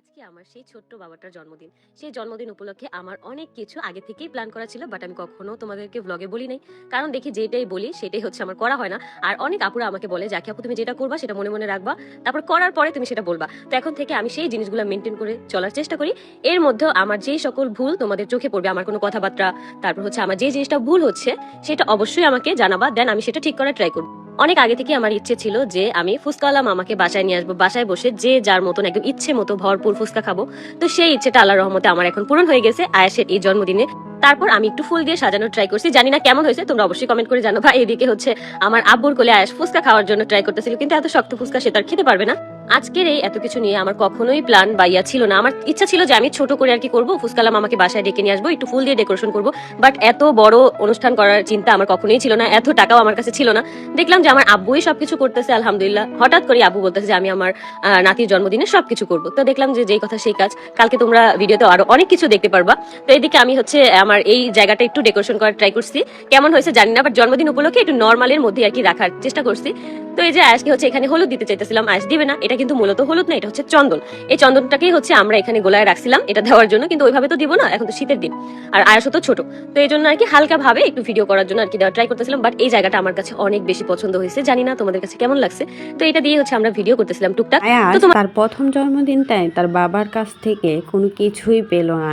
আজকে আমার সেই ছোট্ট বাবাটার জন্মদিন। সেই জন্মদিন উপলক্ষে আমার অনেক কিছু আগে থেকেই প্ল্যান করা ছিল, বাট আমি কখনো তোমাদেরকে ব্লগে বলি নাই। কারণ দেখি যেটাই বলি, সেটাই হচ্ছে আমার করা হয় না। আর অনেক আপুরা আমাকে বলে যাকে আপু, তুমি যেটা করবা, সেটা মনে মনে রাখবা। তারপর করার পরে তুমি সেটা বলবা। তো এখন থেকে আমি সেই জিনিসগুলো মেনটেন করে চলার চেষ্টা করি। এর মধ্যেও আমার যেই সকল ভুল তোমাদের চোখে পড়বে, আমার কোনো কথাবার্তা, তারপর হচ্ছে আমার যে জিনিসটা ভুল হচ্ছে, সেটা অবশ্যই আমাকে জানাবা, দেন আমি সেটা ঠিক করার ট্রাই করব। অনেক আগে থেকে আমার ইচ্ছে ছিল যে আমি ফুচকাওয়ালা মামাকে বাসায় নিয়ে আসব, বাসায় বসে যে যার মতন একদম ইচ্ছে মতো ভরপুর ফুচকা খাব। তো সেই ইচ্ছেটা আল্লাহ রহমতে আমার এখন পূরণ হয়ে গেছে আয়াসের এই জন্মদিনে। তারপর আমি একটু ফুল দিয়ে সাজানো ট্রাই করছি, জানি না কেমন হয়েছে, তোমরা অবশ্যই কমেন্ট করে জানো। ভাই, এদিকে হচ্ছে আমার আব্বুর কোলে আয়াস ফুচকা খাওয়ার জন্য ট্রাই করতেছিল, কিন্তু এত শক্ত ফুচকা সে তার খেতে পারবে না। আজকের এই এত কিছু নিয়ে আমার কখনোই প্ল্যান বা ইয়া ছিল না। আমার ইচ্ছা ছিল যে আমি ছোট করে আর কি করব ফুচকালাম আমাকে বাসায় ডেকে নিয়ে আসব, একটু ফুল দিয়ে ডেকোরেশন করব। বাট এত বড় অনুষ্ঠান করার চিন্তা আমার কখনোই ছিল না, এত টাকাও আমার কাছে ছিল না। দেখলাম যে আমার আব্বুই সবকিছু করতেছে, আলহামদুলিল্লাহ। হঠাৎ করে আব্বু বলতেছে যে আমি আমার নাতির জন্মদিনে সবকিছু করব। তো দেখলাম যে যেই কথা সেই কাজ, কালকে তোমরা ভিডিওতে আরও অনেক কিছু দেখতে পারবা। তো এদিকে আমি হচ্ছে আমার এই জায়গাটা একটু ডেকোরেশন করার ট্রাই করছি। কেমন হয়েছে জানি না বাট জন্মদিন উপলক্ষে একটু নর্মালের মধ্যে আর কি রাখার চেষ্টা করছি। তো এই যে আয়াসকে হচ্ছে এখানে হলুদ দিতে চাইতেছিলাম আয়াস দিবে না, এটা কিন্তু মূলত হলুদ না এটা হচ্ছে চন্দন। এই চন্দনটাকেই হচ্ছে আমরা এখানে গোলায় রাখছিলাম এটা দেওয়ার জন্য কিন্তু ওইভাবে তো দিব না এখন তো শীতের দিন। আর আয়াসও তো ছোট তো এই জন্য আর কি হালকা ভাবে একটু ভিডিও করার জন্য আর কি দেওয়ার ট্রাই করতেছিলাম বাট এই জায়গাটা আমার কাছে অনেক বেশি পছন্দ হয়েছে জানি না তোমাদের কাছে কেমন লাগছে। তো এটা দিয়ে হচ্ছে আমরা ভিডিও করতেছিলাম টুকটাক। তো তার প্রথম জন্মদিনটায় তার বাবার কাছ থেকে কোনো কিছুই পেল না।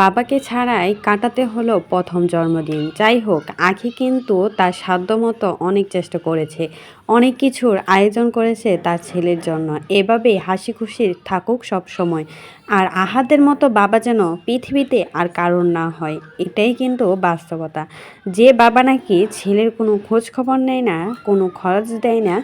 বাবাকে ছাড়াই কাটাতে হলো প্রথম জন্মদিন। যাই হোক আখি কিন্তু তার সাধ্যমতো অনেক চেষ্টা করেছে। অনেক কিছুর আয়োজন করেছে তার ছেলের জন্য। এভাবেই হাসি খুশি থাকুক সব সময়। আর আহাদের মতো বাবা যেন পৃথিবীতে আর কারণ না হয়, এটাই কিন্তু বাস্তবতা। যে বাবা নাকি ছেলের কোনো খোঁজ খবর নেয় না, কোনো খরচ দেয় না,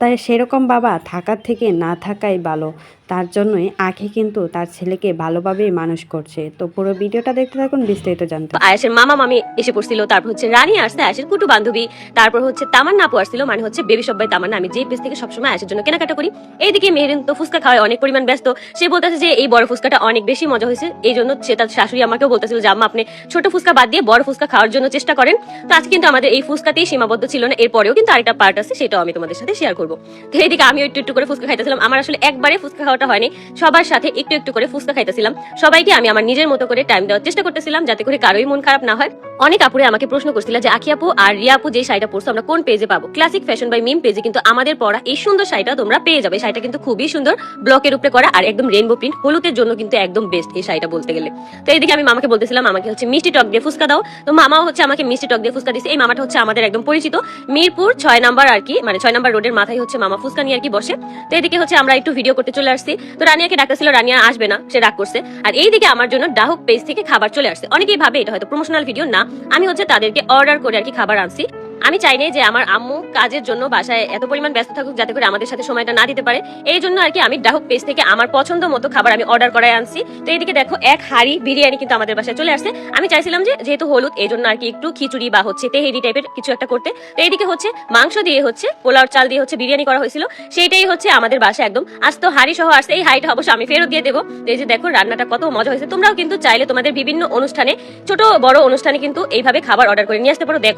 তাই সেরকম বাবা থাকার থেকে না থাকাই ভালো। তার জন্যই আখি কিন্তু তার ছেলেকে ভালোভাবেই মানুষ করছে। তো পুরো ভিডিওটা দেখতে থাকুন, বিস্তারিত জানতে। আয়াসের মামা মামি এসে পড়ছিল, তারপর হচ্ছে রানী আসছে আয়াসের কুটু বান্ধবী, তারপর হচ্ছে তামান্না আপু আসছিল মানে হচ্ছে বেবি সবাই তামান্না। আমি যে পেজ থেকে সবসময় আয়াসের জন্য কেনাকাটা করি, এইদিকে মেহরিন তো ফুচকা খাওয়ায় অনেক পরিমাণ ব্যস্ত। সে বলতেছে যে এই বড় ফুচকাটা অনেক বেশি মজা হয়েছে, এই জন্য সে তার শাশুড়ি আমাকেও বলতেছিল যে, আম্মা, আপনি ছোট ফুচকা বাদ দিয়ে বড় ফুচকা খাওয়ার জন্য চেষ্টা করেন। তো আজকে কিন্তু আমাদের এই ফুচকাতেই সীমাবদ্ধ ছিল না, এরপরেও কিন্তু আরেকটা পার্ট আছে, সেটাও আমি তোমাদের সাথে শেয়ার করব। তো এইদিকে আমি একটু একটু করে ফুচকা খাইতেছিলাম। আমার আসলে একবারে ফুচকা খাওয়াটা হয়নি। সবার সাথে একটু একটু করে ফুচকা খাইতেছিলাম। সবাইকে আমি আমার নিজের মতো করে টাইম দেওয়ার চেষ্টা করতেছিলাম যাতে করে কারোই মন খারাপ না হয়। অনেক আপুরে আমাকে প্রশ্ন করছিল যে আখি আপু আর রিয়া আপু যে শাড়িটা পরছো, আমরা কোন পেজে পাবো? ক্লাসিক ফ্যাশন বাই মিম পেজে কিন্তু আমাদের পরা এই সুন্দর শাড়িটা তোমরা পেয়ে যাবে। শাড়িটা কিন্তু খুবই সুন্দর ব্লকের উপরে করা আর একদম রেনবো প্রিন্ট হলুদের জন্য কিন্তু একদম বেস্ট এই শাড়িটা বলতে গেলে। তো এইদিকে আমি মামাকে বলতেছিলাম, আমাকে হচ্ছে মিষ্টি টক দিয়ে ফুচকা দাও। তো মামাও হচ্ছে আমাকে মিষ্টি টক দিয়ে ফুচকা দিচ্ছে এই মামাটা হচ্ছে আমাদের একদম পরিচিত। মিরপুর ছয় নাম্বার আর কি মানে ছয় নাম্বার রোডের মাথায় হচ্ছে মামা ফুচকা নিয়ে আর কি বসে। তো এদিকে হচ্ছে আমরা একটু ভিডিও করতে চলে আসছি। তো রানিয়াকে ডাকতেছিল, রানিয়া আসবে না, সে ডাক করছে। আর এইদিকে আমার জন্য ডাহুক পেজ থেকে খাবার চলে আসছে। অনেকেই ভাবে এটা হয়তো প্রমোশনাল ভিডিও না। আমি হচ্ছে তাদেরকে অর্ডার করে আর কি খাবার আনছি। আমি চাই নাই যে আমার আম্মু কাজের জন্য বাসায় এত পরিমাণ ব্যস্ত থাকুক যাতে করে আমাদের সাথে সময়টা না দিতে পারে। এই জন্য আর কি আমি ডাহুক পেজ থেকে আমার পছন্দ মতো খাবার আমি অর্ডার করায় আনছি। তো এইদিকে দেখো, এক হাড়ি বিরিয়ানি কিন্তু আমাদের বাসায় চলে আসছে। আমি চাইছিলাম যে যেহেতু হলুদ, এই জন্য আর কি একটু খিচুড়ি বা হচ্ছে তেহেরি টাইপের কিছু একটা করতে। তো এইদিকে হচ্ছে মাংস দিয়ে হচ্ছে পোলাওর চাল দিয়ে হচ্ছে বিরিয়ানি করা হয়েছিল। সেইটাই হচ্ছে আমাদের বাসায় একদম আজ তো হাড়ি সহ আসছে। এই হাড়িটা অবশ্য আমি ফেরত দিয়ে দেবো। এই যে দেখো, রান্নাটা কত মজা হয়েছে। তোমরাও কিন্তু চাইলে তোমাদের বিভিন্ন অনুষ্ঠানে, ছোট বড় অনুষ্ঠানে কিন্তু এইভাবে খাবার অর্ডার করে নিয়ে আসতে পারো। দেখো